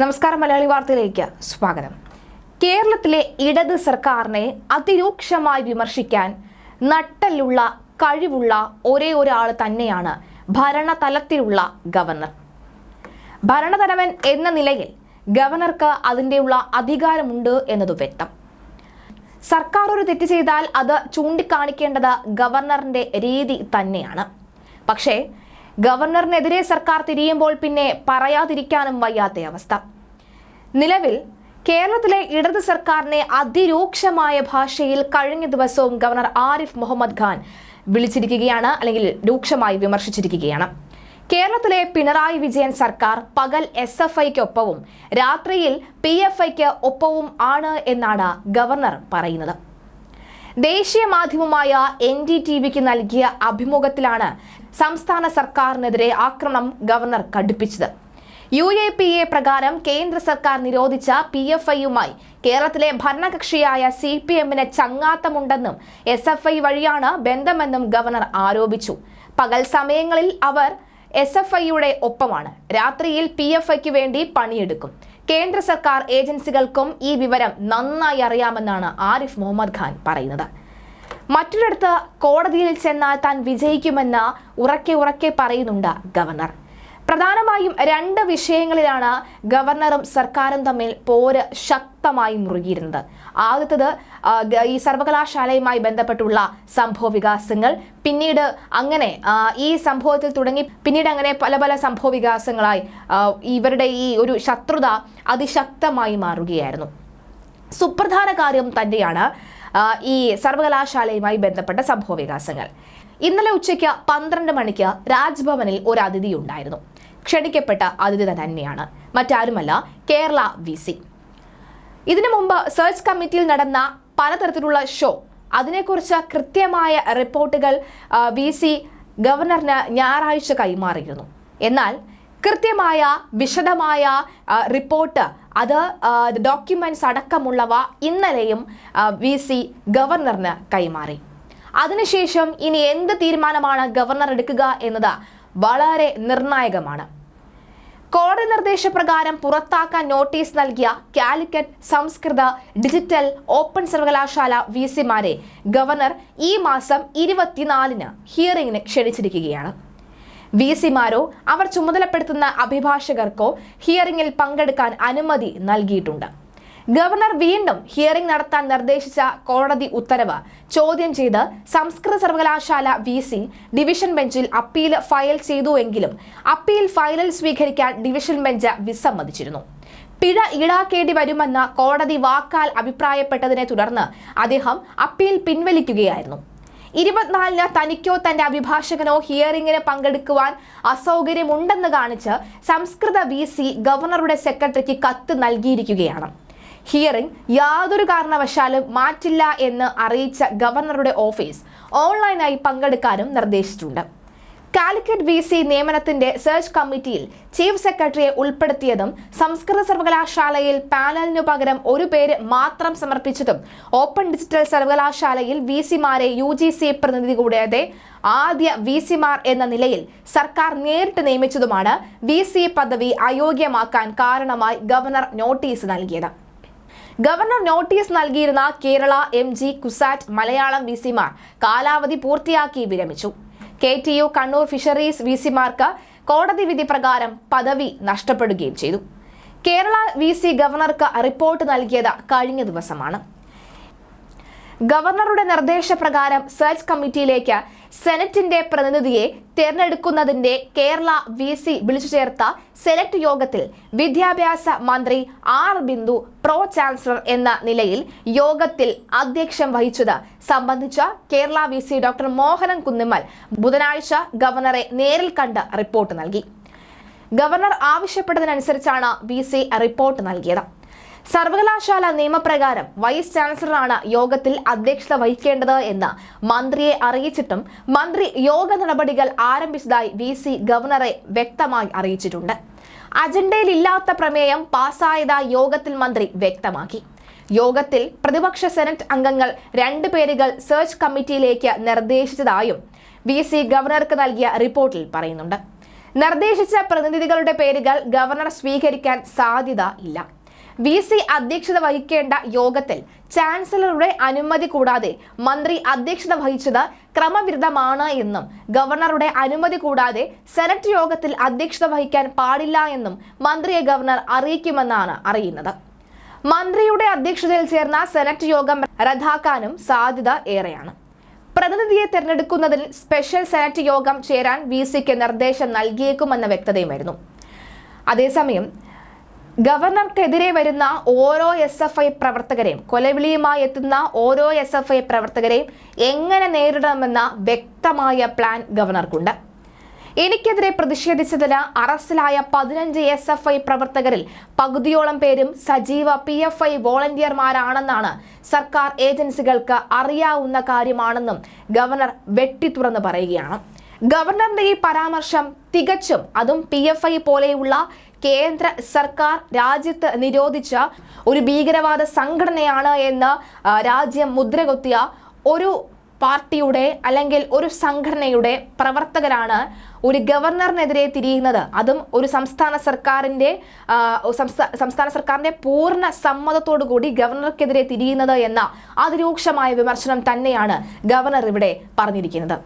നമസ്കാരം മലയാളി വാർത്തയിലേക്ക് സ്വാഗതം. കേരളത്തിലെ ഇടത് സർക്കാരിനെ അതിരൂക്ഷമായി വിമർശിക്കാൻ നട്ടലുള്ള കഴിവുള്ള ഒരേ ഒരാൾ തന്നെയാണ് ഭരണതലത്തിലുള്ള ഗവർണർ. ഭരണതലവൻ എന്ന നിലയിൽ ഗവർണർക്ക് അതിന്റെയുള്ള അധികാരമുണ്ട് എന്നത് വ്യക്തം. സർക്കാർ ഒരു തെറ്റ് ചെയ്താൽ അത് ചൂണ്ടിക്കാണിക്കേണ്ടത് ഗവർണറിന്റെ രീതി തന്നെയാണ്. പക്ഷേ ഗവർണറിനെതിരെ സർക്കാർ തിരിയുമ്പോൾ പിന്നെ പറയാതിരിക്കാനും വയ്യാത്ത അവസ്ഥ. നിലവിൽ കേരളത്തിലെ ഇടത് സർക്കാരിനെ അതിരൂക്ഷമായ ഭാഷയിൽ കഴിഞ്ഞ ദിവസവും ഗവർണർ ആരിഫ് മുഹമ്മദ് ഖാൻ വിളിച്ചിരിക്കുകയാണ് അല്ലെങ്കിൽ രൂക്ഷമായി വിമർശിച്ചിരിക്കുകയാണ്. കേരളത്തിലെ പിണറായി വിജയൻ സർക്കാർ പകൽ എസ് എഫ് ഐക്കൊപ്പവും രാത്രിയിൽ പി എഫ് ഐക്ക് ഒപ്പവും ആണ് എന്നാണ് ഗവർണർ പറയുന്നത്. ദേശീയ മാധ്യമമായ എൻ ഡി ടി വിക്ക് നൽകിയ അഭിമുഖത്തിലാണ് സംസ്ഥാന സർക്കാരിനെതിരെ ആക്രമണം ഗവർണർ കടുപ്പിച്ചത്. യു എ പി എ പ്രകാരം കേന്ദ്ര സർക്കാർ നിരോധിച്ച പി എഫ് ഐയുമായി കേരളത്തിലെ ഭരണകക്ഷിയായ സി പി എമ്മിന് ചങ്ങാത്തമുണ്ടെന്നും എസ് എഫ് ഐ വഴിയാണ് ബന്ധമെന്നും ഗവർണർ ആരോപിച്ചു. പകൽ സമയങ്ങളിൽ അവർ എസ് എഫ് ഐയുടെ ഒപ്പമാണ്. രാത്രിയിൽ പി എഫ് ഐക്ക് വേണ്ടി പണിയെടുക്കും. കേന്ദ്ര സർക്കാർ ഏജൻസികൾക്കും ഈ വിവരം നന്നായി അറിയാമെന്നാണ് ആരിഫ് മുഹമ്മദ് ഖാൻ പറയുന്നത്. മറ്റൊരിടത്ത് കോടതിയിൽ ചെന്നാൽ താൻ വിജയിക്കുമെന്ന് ഉറക്കെ ഉറക്കെ പറയുന്നുണ്ട് ഗവർണർ. പ്രധാനമായും രണ്ട് വിഷയങ്ങളിലാണ് ഗവർണറും സർക്കാരും തമ്മിൽ പോര് ശക്തമായി മുറുകിയിരുന്നത്. ആദ്യത്തത് ഈ സർവകലാശാലയുമായി ബന്ധപ്പെട്ടുള്ള സംഭവ വികാസങ്ങൾ. പിന്നീട് അങ്ങനെ ഈ സംഭവത്തിൽ തുടങ്ങി പിന്നീട് അങ്ങനെ പല പല സംഭവ വികാസങ്ങളായി ഇവരുടെ ഈ ഒരു ശത്രുത അതിശക്തമായി മാറുകയായിരുന്നു. സുപ്രധാന കാര്യം തന്നെയാണ് ഈ സർവകലാശാലയുമായി ബന്ധപ്പെട്ട സംഭവ വികാസങ്ങൾ. ഇന്നലെ ഉച്ചയ്ക്ക് പന്ത്രണ്ട് മണിക്ക് രാജ്ഭവനിൽ ഒരു അതിഥി ഉണ്ടായിരുന്നു. ക്ഷണിക്കപ്പെട്ട അതിഥി തന്നെയാണ്. മറ്റാരുമല്ല കേരള വി സി. ഇതിനു മുമ്പ് സെർച്ച് കമ്മിറ്റിയിൽ നടന്ന പലതരത്തിലുള്ള ഷോ. അതിനെക്കുറിച്ച് കൃത്യമായ റിപ്പോർട്ടുകൾ വി സി ഗവർണറിന് ഞായറാഴ്ച കൈമാറിയിരുന്നു. എന്നാൽ കൃത്യമായ വിശദമായ റിപ്പോർട്ട് അത് ഡോക്യുമെന്റ്സ് അടക്കമുള്ളവ ഇന്നലെയും വി സി ഗവർണറിന് കൈമാറി. അതിനുശേഷം ഇനി എന്ത് തീരുമാനമാണ് ഗവർണർ എടുക്കുക എന്നത് വളരെ നിർണായകമാണ്. കോടതി നിർദ്ദേശപ്രകാരം പുറത്താക്കാൻ നോട്ടീസ് നൽകിയ കാലിക്കറ്റ് സംസ്കൃത ഡിജിറ്റൽ ഓപ്പൺ സർവകലാശാല വി സിമാരെ ഗവർണർ ഈ മാസം ഇരുപത്തിനാലിന് ഹിയറിംഗിന് ക്ഷണിച്ചിരിക്കുകയാണ്. വി സിമാരോ അവർ ചുമതലപ്പെടുത്തുന്ന അഭിഭാഷകർക്കോ ഹിയറിംഗിൽ പങ്കെടുക്കാൻ അനുമതി നൽകിയിട്ടുണ്ട്. ഗവർണർ വീണ്ടും ഹിയറിംഗ് നടത്താൻ നിർദ്ദേശിച്ച കോടതി ഉത്തരവ്. ചോദ്യം ചെയ്ത് സംസ്കൃത സർവകലാശാല വി സി ഡിവിഷൻ ബെഞ്ചിൽ അപ്പീൽ ഫയൽ ചെയ്തുവെങ്കിലും അപ്പീൽ ഫയലിൽ സ്വീകരിക്കാൻ ഡിവിഷൻ ബെഞ്ച് വിസമ്മതിച്ചിരുന്നു. പിഴ ഈടാക്കേണ്ടി വരുമെന്ന് കോടതി വാക്കാൽ അഭിപ്രായപ്പെട്ടതിനെ തുടർന്ന് അദ്ദേഹം അപ്പീൽ പിൻവലിക്കുകയായിരുന്നു. ഇരുപത്തിനാലിന് തനിക്കോ തന്റെ അഭിഭാഷകനോ ഹിയറിംഗിന് പങ്കെടുക്കുവാൻ അസൗകര്യമുണ്ടെന്ന് കാണിച്ച് സംസ്കൃത വി സി ഗവർണറുടെ സെക്രട്ടറിക്ക് കത്ത് നൽകിയിരിക്കുകയാണ്. ഹിയറിംഗ് യാതൊരു കാരണവശാലും മാറ്റില്ല എന്ന് അറിയിച്ച ഗവർണറുടെ ഓഫീസ് ഓൺലൈനായി പങ്കെടുക്കാനും നിർദ്ദേശിച്ചിട്ടുണ്ട്. കാലിക്കറ്റ് വി സി നിയമനത്തിന്റെ സെർച്ച് കമ്മിറ്റിയിൽ ചീഫ് സെക്രട്ടറിയെ ഉൾപ്പെടുത്തിയതും സംസ്കൃത സർവകലാശാലയിൽ പാനലിനു പകരം ഒരു പേര് മാത്രം സമർപ്പിച്ചതും ഓപ്പൺ ഡിജിറ്റൽ സർവകലാശാലയിൽ വി സിമാരെ യു ജി സി പ്രതിനിധി കൂടാതെ ആദ്യ വി സിമാർ എന്ന നിലയിൽ സർക്കാർ നേരിട്ട് നിയമിച്ചതുമാണ് വി സി പദവി അയോഗ്യമാക്കാൻ കാരണമായി ഗവർണർ നോട്ടീസ് നൽകിയത്. ഗവർണർ നോട്ടീസ് നൽകിയിരുന്ന Kerala M G CUSAT Malayalam V സിമാർ കാലാവധി പൂർത്തിയാക്കി വിരമിച്ചു. K T U Kannur fisheries V സിമാർക്ക് കോടതി വിധി പ്രകാരം പദവി നഷ്ടപ്പെടുകയും ചെയ്തു. കേരള വി സി ഗവർണർക്ക് റിപ്പോർട്ട് നൽകിയത് കഴിഞ്ഞ ദിവസമാണ്. ഗവർണറുടെ നിർദ്ദേശപ്രകാരം സെർച്ച് കമ്മിറ്റിയിലേക്ക് സെനറ്റിന്റെ പ്രതിനിധിയെ തിരഞ്ഞെടുക്കുന്നതിന്റെ കേരള വി സി വിളിച്ചു ചേർത്ത സെലക്ട് യോഗത്തിൽ വിദ്യാഭ്യാസ മന്ത്രി ആർ ബിന്ദു പ്രോ ചാൻസലർ എന്ന നിലയിൽ യോഗത്തിൽ അധ്യക്ഷം വഹിച്ചത് സംബന്ധിച്ച Kerala V C doctor Mohanan Kunnummal ബുധനാഴ്ച ഗവർണറെ നേരിൽ കണ്ട് റിപ്പോർട്ട് നൽകി. ഗവർണർ ആവശ്യപ്പെട്ടതിനനുസരിച്ചാണ് വി സി റിപ്പോർട്ട് നൽകിയത്. സർവകലാശാല നിയമപ്രകാരം വൈസ് ചാൻസലറാണ് യോഗത്തിൽ അധ്യക്ഷത വഹിക്കേണ്ടത് എന്ന് മന്ത്രിയെ അറിയിച്ചിട്ടും മന്ത്രി യോഗ നടപടികൾ ആരംഭിച്ചതായി വി സി ഗവർണറെ വ്യക്തമായി അറിയിച്ചിട്ടുണ്ട്. അജണ്ടയിലില്ലാത്ത പ്രമേയം പാസ്സായതായി യോഗത്തിൽ മന്ത്രി വ്യക്തമാക്കി. യോഗത്തിൽ പ്രതിപക്ഷ സെനറ്റ് അംഗങ്ങൾ രണ്ട് പേരുകൾ സെർച്ച് കമ്മിറ്റിയിലേക്ക് നിർദ്ദേശിച്ചതായും വി സി ഗവർണർക്ക് നൽകിയ റിപ്പോർട്ടിൽ പറയുന്നുണ്ട്. നിർദ്ദേശിച്ച പ്രതിനിധികളുടെ പേരുകൾ ഗവർണർ സ്വീകരിക്കാൻ സാധ്യത ഇല്ല. വി സി അധ്യക്ഷത വഹിക്കേണ്ട യോഗത്തിൽ ചാൻസലറുടെ അനുമതി കൂടാതെ മന്ത്രി അധ്യക്ഷത വഹിച്ചത് ക്രമവിരുദ്ധമാണ് എന്നും ഗവർണറുടെ അനുമതി കൂടാതെ സെനറ്റ് യോഗത്തിൽ അധ്യക്ഷത വഹിക്കാൻ പാടില്ല എന്നും മന്ത്രിയെ ഗവർണർ അറിയിക്കുമെന്നാണ് അറിയുന്നത്. മന്ത്രിയുടെ അധ്യക്ഷതയിൽ ചേർന്ന സെനറ്റ് യോഗം റദ്ദാക്കാനും സാധ്യത ഏറെയാണ്. പ്രതിനിധിയെ തിരഞ്ഞെടുക്കുന്നതിൽ സ്പെഷ്യൽ സെനറ്റ് യോഗം ചേരാൻ വി സിക്ക് നിർദ്ദേശം നൽകിയേക്കുമെന്ന വ്യക്തതയുമായിരുന്നു. അതേസമയം ഗവർണർക്കെതിരെ വരുന്ന ഓരോ എസ് എഫ് ഐ പ്രവർത്തകരെയും കൊലവിളിയുമായി എത്തുന്ന ഓരോ എസ് എഫ് ഐ പ്രവർത്തകരെയും എങ്ങനെ നേരിടണമെന്ന വ്യക്തമായ പ്ലാൻ ഗവർണർക്കുണ്ട്. എനിക്കെതിരെ പ്രതിഷേധിച്ചതിന് അറസ്റ്റിലായ പതിനഞ്ച് എസ് എഫ് ഐ പ്രവർത്തകരിൽ പകുതിയോളം പേരും സജീവ പി എഫ് ഐ വോളണ്ടിയർമാരാണെന്നാണ് സർക്കാർ ഏജൻസികൾക്ക് അറിയാവുന്ന കാര്യമാണെന്നും ഗവർണർ വെട്ടിത്തുറന്ന് പറയുകയാണ്. ഗവർണറുടെ ഈ പരാമർശം തികച്ചും അതും പി എഫ് ഐ പോലെയുള്ള കേന്ദ്ര സർക്കാർ രാജ്യത്ത് നിരോധിച്ച ഒരു ഭീകരവാദ സംഘടനയാണ് എന്ന് രാജ്യം മുദ്രകുത്തിയ ഒരു പാർട്ടിയുടെ അല്ലെങ്കിൽ ഒരു സംഘടനയുടെ പ്രവർത്തകരാണ് ഒരു ഗവർണറിനെതിരെ തിരിയുന്നത്. അതും ഒരു സംസ്ഥാന സർക്കാരിന്റെ സംസ്ഥാന സർക്കാരിന്റെ പൂർണ സമ്മതത്തോടു കൂടി ഗവർണർക്കെതിരെ തിരിയുന്നത് എന്ന അതിരൂക്ഷമായ വിമർശനം തന്നെയാണ് ഗവർണർ ഇവിടെ പറഞ്ഞിരിക്കുന്നത്.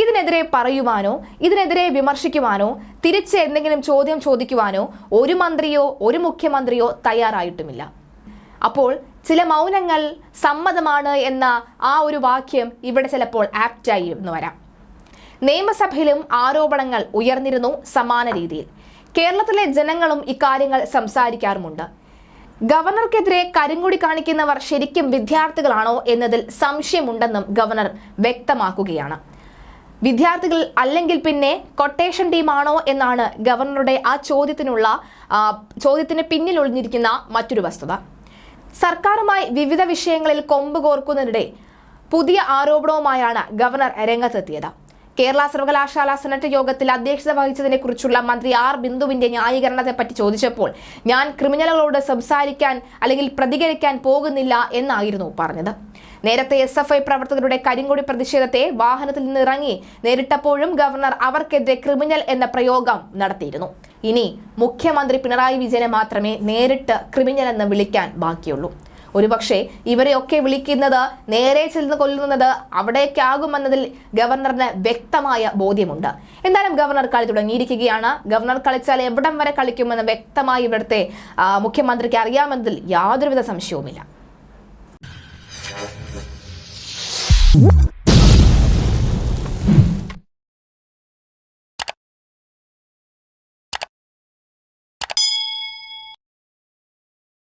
ഇതിനെതിരെ പറയുവാനോ ഇതിനെതിരെ വിമർശിക്കുവാനോ തിരിച്ച് എന്തെങ്കിലും ചോദ്യം ചോദിക്കുവാനോ ഒരു മന്ത്രിയോ ഒരു മുഖ്യമന്ത്രിയോ തയ്യാറായിട്ടുമില്ല. അപ്പോൾ ചില മൗനങ്ങൾ സമ്മതമാണ് എന്ന ആ ഒരു വാക്യം ഇവിടെ ചിലപ്പോൾ ആപ്റ്റായി എന്ന് വരാം. നിയമസഭയിലും ആരോപണങ്ങൾ ഉയർന്നിരുന്നു സമാന രീതിയിൽ. കേരളത്തിലെ ജനങ്ങളും ഇക്കാര്യങ്ങൾ സംസാരിക്കാറുമുണ്ട്. ഗവർണർക്കെതിരെ കരിങ്കുടി കാണിക്കുന്നവർ ശരിക്കും വിദ്യാർത്ഥികളാണോ എന്നതിൽ സംശയമുണ്ടെന്നും ഗവർണർ വ്യക്തമാക്കുകയാണ്. വിദ്യാർത്ഥികൾ അല്ലെങ്കിൽ പിന്നെ കൊട്ടേഷൻ ടീമാണോ എന്നാണ് ഗവർണറുടെ ആ ചോദ്യത്തിനുള്ള ചോദ്യത്തിന് പിന്നിൽ ഒളിഞ്ഞിരിക്കുന്ന മറ്റൊരു വസ്തുത. സർക്കാരുമായി വിവിധ വിഷയങ്ങളിൽ കൊമ്പ് കോർക്കുന്നതിനിടെ പുതിയ ആരോപണവുമായാണ് ഗവർണർ രംഗത്തെത്തിയത്. കേരള സർവകലാശാല സെനറ്റ് യോഗത്തിൽ അധ്യക്ഷത വഹിച്ചതിനെ കുറിച്ചുള്ള മന്ത്രി ആർ ബിന്ദുവിന്റെ ന്യായീകരണത്തെ പറ്റി ചോദിച്ചപ്പോൾ ഞാൻ ക്രിമിനലുകളോട് സംസാരിക്കാൻ അല്ലെങ്കിൽ പ്രതികരിക്കാൻ പോകുന്നില്ല എന്നായിരുന്നു പറഞ്ഞത്. നേരത്തെ എസ് എഫ് ഐ പ്രവർത്തകരുടെ കരിങ്കൊടി പ്രതിഷേധത്തെ വാഹനത്തിൽ നിന്ന് ഇറങ്ങി നേരിട്ടപ്പോഴും ഗവർണർ അവർക്കെതിരെ ക്രിമിനൽ എന്ന പ്രയോഗം നടത്തിയിരുന്നു. ഇനി മുഖ്യമന്ത്രി പിണറായി വിജയനെ മാത്രമേ നേരിട്ട് ക്രിമിനൽ എന്ന് വിളിക്കാൻ ബാക്കിയുള്ളൂ. ഒരുപക്ഷെ ഇവരെയൊക്കെ വിളിക്കുന്നത് നേരെ ചെന്ന് കൊല്ലുന്നത് അവിടേക്കാകുമെന്നതിൽ ഗവർണറിന് വ്യക്തമായ ബോധ്യമുണ്ട്. എന്തായാലും ഗവർണർ കളി തുടങ്ങിയിരിക്കുകയാണ്. ഗവർണർ കളിച്ചാൽ എവിടം വരെ കളിക്കുമെന്ന് വ്യക്തമായി ഇവിടുത്തെ മുഖ്യമന്ത്രിക്ക് അറിയാമെന്നതിൽ യാതൊരുവിധ സംശയവുമില്ല.